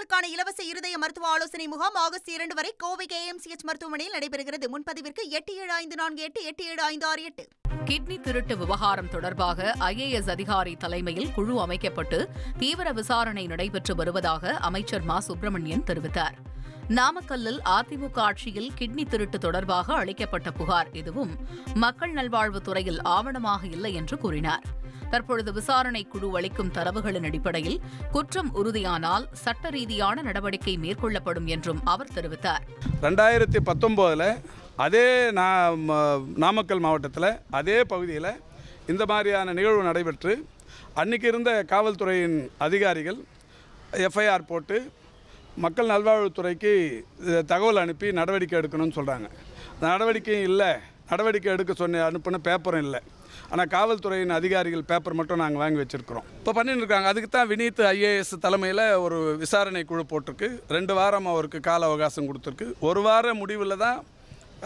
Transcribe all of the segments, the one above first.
நோயாளிகளுக்கான இலவச இருதய மருத்துவ ஆலோசனை முகாம் ஆகஸ்ட் இரண்டு வரை கோவை கேஎம்சிஎச் மருத்துவமனையில் நடைபெறுகிறது. முன்பதிவிற்கு எட்டு ஏழு ஐந்து நான்கு எட்டு எட்டு ஏழு ஐந்து ஆறு எட்டு. கிட்னி திருட்டு விவகாரம் தொடர்பாக ஐஏஎஸ் அதிகாரி தலைமையில் குழு அமைக்கப்பட்டு தீவிர விசாரணை நடைபெற்று வருவதாக அமைச்சர் மா. சுப்பிரமணியன் தெரிவித்தார். நாமக்கல்லில் அதிமுக ஆட்சியில் கிட்னி திருட்டு தொடர்பாக அளிக்கப்பட்ட புகார். எதுவும் மக்கள் நல்வாழ்வுத்துறையில் ஆவணமாக இல்லை என்று கூறினார். தற்பொழுது விசாரணை குழு அளிக்கும் தரவுகளின் அடிப்படையில் குற்றம் உறுதியானால் சட்ட ரீதியான நடவடிக்கை மேற்கொள்ளப்படும் என்றும் அவர் தெரிவித்தார். ரெண்டாயிரத்தி பத்தொம்போதில் அதே நாமக்கல் மாவட்டத்தில் அதே பகுதியில் இந்த மாதிரியான நிகழ்வு நடைபெற்று அன்றைக்கி இருந்த காவல்துறையின் அதிகாரிகள் எஃப்ஐஆர் போட்டு மக்கள் நல்வாழ்வுத்துறைக்கு தகவல் அனுப்பி நடவடிக்கை எடுக்கணும்னு சொல்கிறாங்க நடவடிக்கையும் இல்லை. நடவடிக்கை எடுக்க சொன்ன அனுப்பின பேப்பரும் இல்லை. ஆனால் காவல்துறையின் அதிகாரிகள் பேப்பர் மட்டும் நாங்கள் வாங்கி வச்சுருக்கிறோம். இப்போ பண்ணிட்டு இருக்காங்க அதுக்கு தான் வினீத் ஐஏஎஸ் தலைமையில் ஒரு விசாரணை குழு போட்டிருக்கு. ரெண்டு வாரம் அவருக்கு கால அவகாசம் கொடுத்துருக்கு. ஒரு வார முடிவில் தான்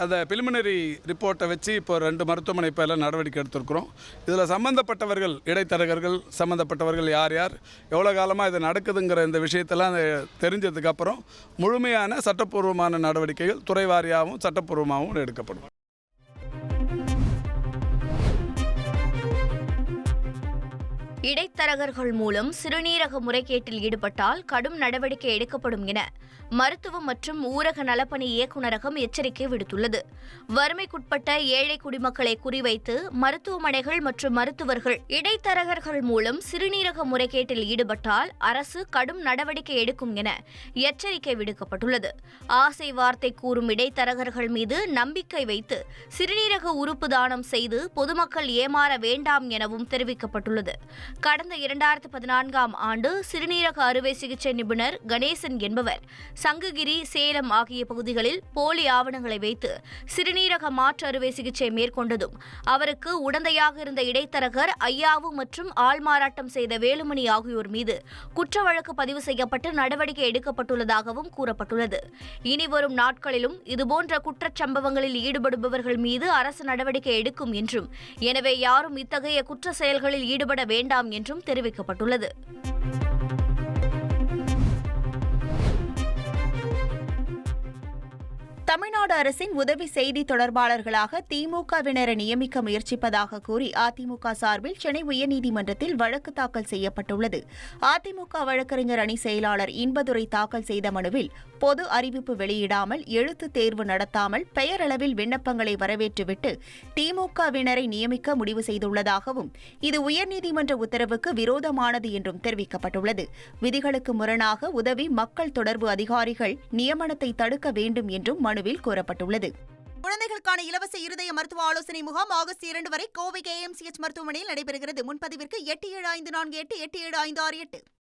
அந்த பிலிமினரி ரிப்போர்ட்டை வச்சு இப்போ ரெண்டு மருத்துவமனை இப்போ எல்லாம் நடவடிக்கை எடுத்திருக்கிறோம். இதில் சம்மந்தப்பட்டவர்கள் இடைத்தரகர்கள் சம்மந்தப்பட்டவர்கள் யார் யார் எவ்வளோ காலமாக இது நடக்குதுங்கிற இந்த விஷயத்தெல்லாம் தெரிஞ்சதுக்கப்புறம் முழுமையான சட்டப்பூர்வமான நடவடிக்கைகள் துறை வாரியாகவும் சட்டப்பூர்வமாகவும் எடுக்கப்படும். இடைத்தரகர்கள் மூலம் சிறுநீரக முறைகேட்டில் ஈடுபட்டால் கடும் நடவடிக்கை எடுக்கப்படும் என மருத்துவம் மற்றும் ஊரக நலப்பணி இயக்குநரகம் எச்சரிக்கை விடுத்துள்ளது. வறுமைக்குட்பட்ட ஏழை குடிமக்களை குறிவைத்து மருத்துவமனைகள் மற்றும் மருத்துவர்கள் இடைத்தரகர்கள் மூலம் சிறுநீரக முறைகேட்டில் ஈடுபட்டால் அரசு கடும் நடவடிக்கை எடுக்கும் என எச்சரிக்கை விடுக்கப்பட்டுள்ளது. ஆசை வார்த்தை கூறும் இடைத்தரகர்கள் மீது நம்பிக்கை வைத்து சிறுநீரக உறுப்பு தானம் செய்து பொதுமக்கள் ஏமாற வேண்டாம் எனவும் தெரிவிக்கப்பட்டுள்ளது. கடந்த இரண்டாயிரத்து பதினான்காம் ஆண்டு சிறுநீரக அறுவை சிகிச்சை நிபுணர் கணேசன் என்பவர். சங்ககிரி சேலம் ஆகிய பகுதிகளில் போலி ஆவணங்களை வைத்து சிறுநீரக மாற்று அறுவை சிகிச்சை மேற்கொண்டதும் அவருக்கு உடந்தையாக இருந்த இடைத்தரகர் ஐயாவு மற்றும் ஆள்மாறாட்டம் செய்த வேலுமணி ஆகியோர் மீது குற்ற வழக்கு பதிவு செய்யப்பட்டு நடவடிக்கை எடுக்கப்பட்டுள்ளதாகவும் கூறப்பட்டுள்ளது. இனி வரும் நாட்களிலும் இதுபோன்ற குற்றச்சம்பவங்களில் ஈடுபடுபவர்கள் மீது அரசு நடவடிக்கை எடுக்கும் என்றும் எனவே யாரும் இத்தகைய குற்ற செயல்களில் ஈடுபட வேண்டாம் என்றும் தெரிவிக்கப்பட்டுள்ளது. தமிழ்நாடு அரசின் உதவி செய்தி தொடர்பாளர்களாக திமுகவினரை நியமிக்க முயற்சிப்பதாக கூறி அதிமுக சார்பில் சென்னை உயர்நீதிமன்றத்தில் வழக்கு தாக்கல் செய்யப்பட்டுள்ளது. அதிமுக வழக்கறிஞர் அணி செயலாளர் இன்பதுரை தாக்கல் செய்த மனுவில் பொது அறிவிப்பு வெளியிடாமல் எழுத்து தேர்வு நடத்தாமல் பெயரளவில் விண்ணப்பங்களை வரவேற்றுவிட்டு திமுகவினரை நியமிக்க முடிவு செய்துள்ளதாகவும் இது உயர்நீதிமன்ற உத்தரவுக்கு விரோதமானது என்றும் தெரிவிக்கப்பட்டுள்ளது. விதிகளுக்கு முரணாக உதவி மக்கள் தொடர்பு அதிகாரிகள் நியமனத்தை தடுக்க வேண்டும் என்றும் மனுவில் கூறப்பட்டுள்ளது குழந்தைகளுக்கான இலவச இருதய மருத்துவ ஆலோசனை முகாம் ஆகஸ்ட் இரண்டு வரை கோவை கேஎம்சிஎச் மருத்துவமனையில் நடைபெறுகிறது. முன்பதிவிற்கு எட்டு ஏழு ஐந்து நான்கு எட்டு எட்டு ஏழு ஐந்து ஆறு எட்டு.